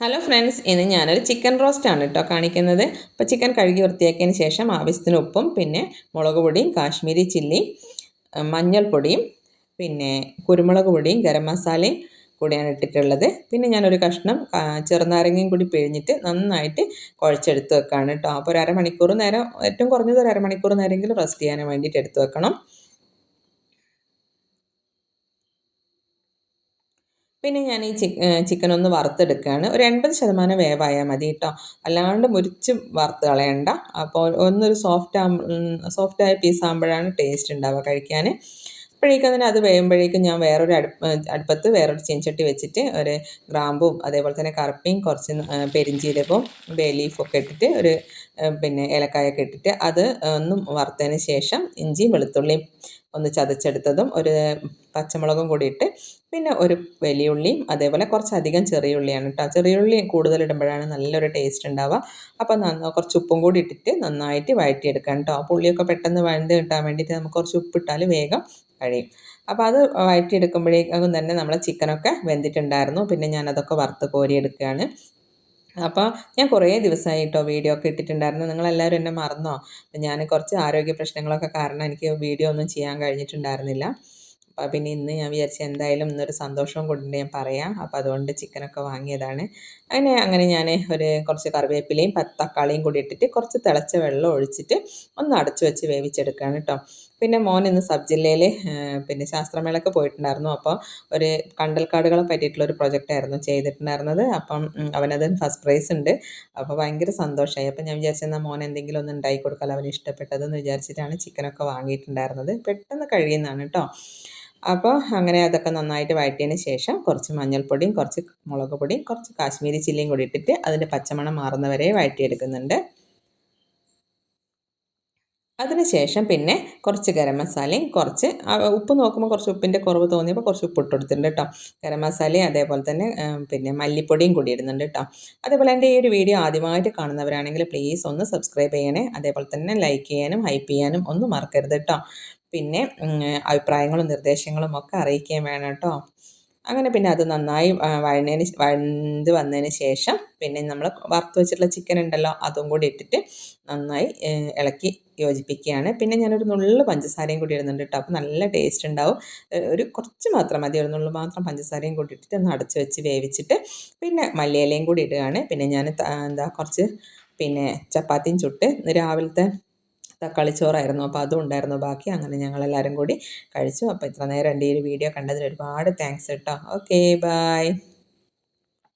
Hello friends ഇന്ന് ഞാനൊരു chicken roast ആണ് കേട്ടോ കാണിക്കുന്നത്. അപ്പോൾ ചിക്കൻ കഴുകി വൃത്തിയാക്കിയതിന് ശേഷം ആവശ്യത്തിന് ഉപ്പും പിന്നെ മുളക് പൊടിയും കാശ്മീരി ചില്ലിയും മഞ്ഞൾപ്പൊടിയും പിന്നെ കുരുമുളക് പൊടിയും ഗരം മസാലയും കൂടിയാണ് ഇട്ടിട്ടുള്ളത്. പിന്നെ ഞാനൊരു കഷ്ണം ചെറുനാരങ്ങയും കൂടി പിഴിഞ്ഞിട്ട് നന്നായിട്ട് കുഴച്ചെടുത്ത് വെക്കുകയാണ് കേട്ടോ അപ്പോൾ ഒരു അരമണിക്കൂർ നേരം ഏറ്റവും കുറഞ്ഞത് ഒരു അരമണിക്കൂർ നേരമെങ്കിലും റെസ്റ്റ് ചെയ്യാൻ വേണ്ടിയിട്ട് എടുത്ത് വെക്കണം. പിന്നെ ഞാൻ ഈ ചിക്കൻ ഒന്ന് വറുത്തെടുക്കുകയാണ്. ഒരു എൺപത് ശതമാനം വേവായാൽ മതി കേട്ടോ. അല്ലാണ്ട് മുരിച്ച് വറുത്ത് കളയണ്ട. അപ്പോൾ ഒന്നൊരു സോഫ്റ്റ് സോഫ്റ്റായ പീസ് ആകുമ്പോഴാണ് ടേസ്റ്റ് ഉണ്ടാവുക കഴിക്കാൻ അപ്പോഴേക്കും അതിന് അത് വേകുമ്പോഴേക്കും ഞാൻ വേറൊരു അടുപ്പ് അടുപ്പത്ത് വേറൊരു ചീൻചട്ടി വെച്ചിട്ട് ഒരു ഗ്രാമ്പും അതേപോലെ തന്നെ കറുപ്പയും കുറച്ച് പെരിഞ്ചീരകവും ബേ ലീഫൊക്കെ ഇട്ടിട്ട് ഒരു പിന്നെ ഏലക്കായൊക്കെ ഇട്ടിട്ട് അത് ഒന്നും വറുത്തതിന് ശേഷം ഇഞ്ചിയും വെളുത്തുള്ളിയും ഒന്ന് ചതച്ചെടുത്തതും ഒരു പച്ചമുളകും കൂടി ഇട്ട് പിന്നെ ഒരു വലിയ ഉള്ളിയും അതേപോലെ കുറച്ചധികം ചെറിയ ഉള്ളിയാണ് കേട്ടോ ചെറിയ ഉള്ളി കൂടുതൽ ഇടുമ്പോഴാണ് നല്ലൊരു ടേസ്റ്റ് ഉണ്ടാവുക. അപ്പോൾ നന്ന കുറച്ച് ഉപ്പും കൂടി ഇട്ടിട്ട് നന്നായിട്ട് വഴറ്റിയെടുക്കാം കേട്ടോ അപ്പോൾ ഉള്ളിയൊക്കെ പെട്ടെന്ന് വഴണ്ട് കിട്ടാൻ വേണ്ടിയിട്ട് നമുക്ക് കുറച്ച് ഉപ്പിട്ടാൽ വേഗം കഴിയും. അപ്പോൾ അത് വഴറ്റിയെടുക്കുമ്പോഴേക്കും തന്നെ നമ്മളെ ചിക്കനൊക്കെ വെന്തിട്ടുണ്ടായിരുന്നു. പിന്നെ ഞാനതൊക്കെ വറുത്ത് കോരിയെടുക്കുകയാണ്. അപ്പോൾ ഞാൻ കുറേ ദിവസമായിട്ടോ വീഡിയോ ഒക്കെ ഇട്ടിട്ടുണ്ടായിരുന്നു. നിങ്ങളെല്ലാവരും എന്നെ മറന്നോ? ഞാൻ കുറച്ച് ആരോഗ്യ പ്രശ്നങ്ങളൊക്കെ കാരണം എനിക്ക് വീഡിയോ ഒന്നും ചെയ്യാൻ കഴിഞ്ഞിട്ടുണ്ടായിരുന്നില്ല. അപ്പോൾ പിന്നെ ഇന്ന് ഞാൻ വിചാരിച്ചു എന്തായാലും ഇന്നൊരു സന്തോഷവും കൊണ്ട് ഞാൻ പറയാം. അപ്പോൾ അതുകൊണ്ട് ചിക്കനൊക്കെ വാങ്ങിയതാണ്. അങ്ങനെ അങ്ങനെ ഞാൻ ഒരു കുറച്ച് കറിവേപ്പിലയും തക്കാളിയും കൂടി ഇട്ടിട്ട് കുറച്ച് തിളച്ച വെള്ളം ഒഴിച്ചിട്ട് ഒന്ന് അടച്ചു വെച്ച് വേവിച്ചെടുക്കുകയാണ് കേട്ടോ പിന്നെ മോൻ ഇന്ന് സബ് ജില്ലയിൽ പിന്നെ ശാസ്ത്രമേളയ്ക്ക് പോയിട്ടുണ്ടായിരുന്നു. അപ്പോൾ ഒരു കണ്ടൽക്കാടുകളെ പറ്റിയിട്ടുള്ള ഒരു പ്രൊജക്റ്റായിരുന്നു ചെയ്തിട്ടുണ്ടായിരുന്നത്. അപ്പം അവനത് ഫസ്റ്റ് പ്രൈസ് ഉണ്ട്. അപ്പോൾ ഭയങ്കര സന്തോഷമായി അപ്പോൾ ഞാൻ വിചാരിച്ചെന്നാൽ മോൻ എന്തെങ്കിലും ഒന്ന് ഉണ്ടാക്കി കൊടുക്കാൻ അവന് ഇഷ്ടപ്പെട്ടതെന്ന് വിചാരിച്ചിട്ടാണ് ചിക്കനൊക്കെ വാങ്ങിയിട്ടുണ്ടായിരുന്നത്. പെട്ടെന്ന് കഴിയുന്നതാണ് കേട്ടോ അപ്പോൾ അങ്ങനെ അതൊക്കെ നന്നായിട്ട് വഴറ്റിയതിന് ശേഷം കുറച്ച് മഞ്ഞൾപ്പൊടിയും കുറച്ച് മുളക് പൊടിയും കുറച്ച് കാശ്മീരി ചില്ലിയും കൂടി ഇട്ടിട്ട് അതിന്റെ പച്ചമണം മാറുന്നവരെ വഴറ്റിയെടുക്കുന്നുണ്ട്. അതിനുശേഷം പിന്നെ കുറച്ച് ഗരം മസാലയും കുറച്ച് ഉപ്പ് നോക്കുമ്പോൾ കുറച്ച് ഉപ്പിന്റെ കുറവ് തോന്നിയപ്പോൾ കുറച്ച് ഉപ്പ് ഇട്ട് കൊടുത്തിട്ടുണ്ട് കേട്ടോ ഗരം മസാലയും അതേപോലെ തന്നെ പിന്നെ മല്ലിപ്പൊടിയും കൂടി ഇടുന്നുണ്ട് കേട്ടോ അതേപോലെ എന്റെ ഈ ഒരു വീഡിയോ ആദ്യമായിട്ട് കാണുന്നവരാണെങ്കിൽ പ്ലീസ് ഒന്ന് സബ്സ്ക്രൈബ് ചെയ്യണേ. അതേപോലെ തന്നെ ലൈക്ക് ചെയ്യാനും ഹൈപ്പ് ചെയ്യാനും ഒന്നും മറക്കരുത് കേട്ടോ പിന്നെ അഭിപ്രായങ്ങളും നിർദ്ദേശങ്ങളും ഒക്കെ അറിയിക്കുകയും വേണം കേട്ടോ അങ്ങനെ പിന്നെ അത് നന്നായി വഴന്നതിന് വഴന്ത് വന്നതിന് ശേഷം പിന്നെ നമ്മൾ വറുത്ത് വെച്ചിട്ടുള്ള ചിക്കൻ ഉണ്ടല്ലോ അതും കൂടി ഇട്ടിട്ട് നന്നായി ഇളക്കി യോജിപ്പിക്കുകയാണ്. പിന്നെ ഞാനൊരു നുള്ളു പഞ്ചസാരയും കൂടി ഇടുന്നുണ്ട് കേട്ടോ അപ്പോൾ നല്ല ടേസ്റ്റ് ഉണ്ടാവും. ഒരു കുറച്ച് മാത്രം മതി. ഒരു നുള്ളു മാത്രം പഞ്ചസാരയും കൂടി ഇട്ടിട്ട് ഒന്ന് അടച്ച് വെച്ച് വേവിച്ചിട്ട് പിന്നെ മല്ലിയിലയും കൂടി ഇടുകയാണ്. പിന്നെ ഞാൻ എന്താ കുറച്ച് പിന്നെ ചപ്പാത്തിയും ചുട്ട് രാവിലത്തെ തക്കാളി ചോറായിരുന്നു അപ്പോൾ അതും ഉണ്ടായിരുന്നു. ബാക്കി അങ്ങനെ ഞങ്ങളെല്ലാവരും കൂടി കഴിച്ചു. അപ്പോൾ ഇത്ര നേരം എന്റെ ഈ ഒരു വീഡിയോ കണ്ടതിന് ഒരുപാട് താങ്ക്സ് കേട്ടോ. Okay bye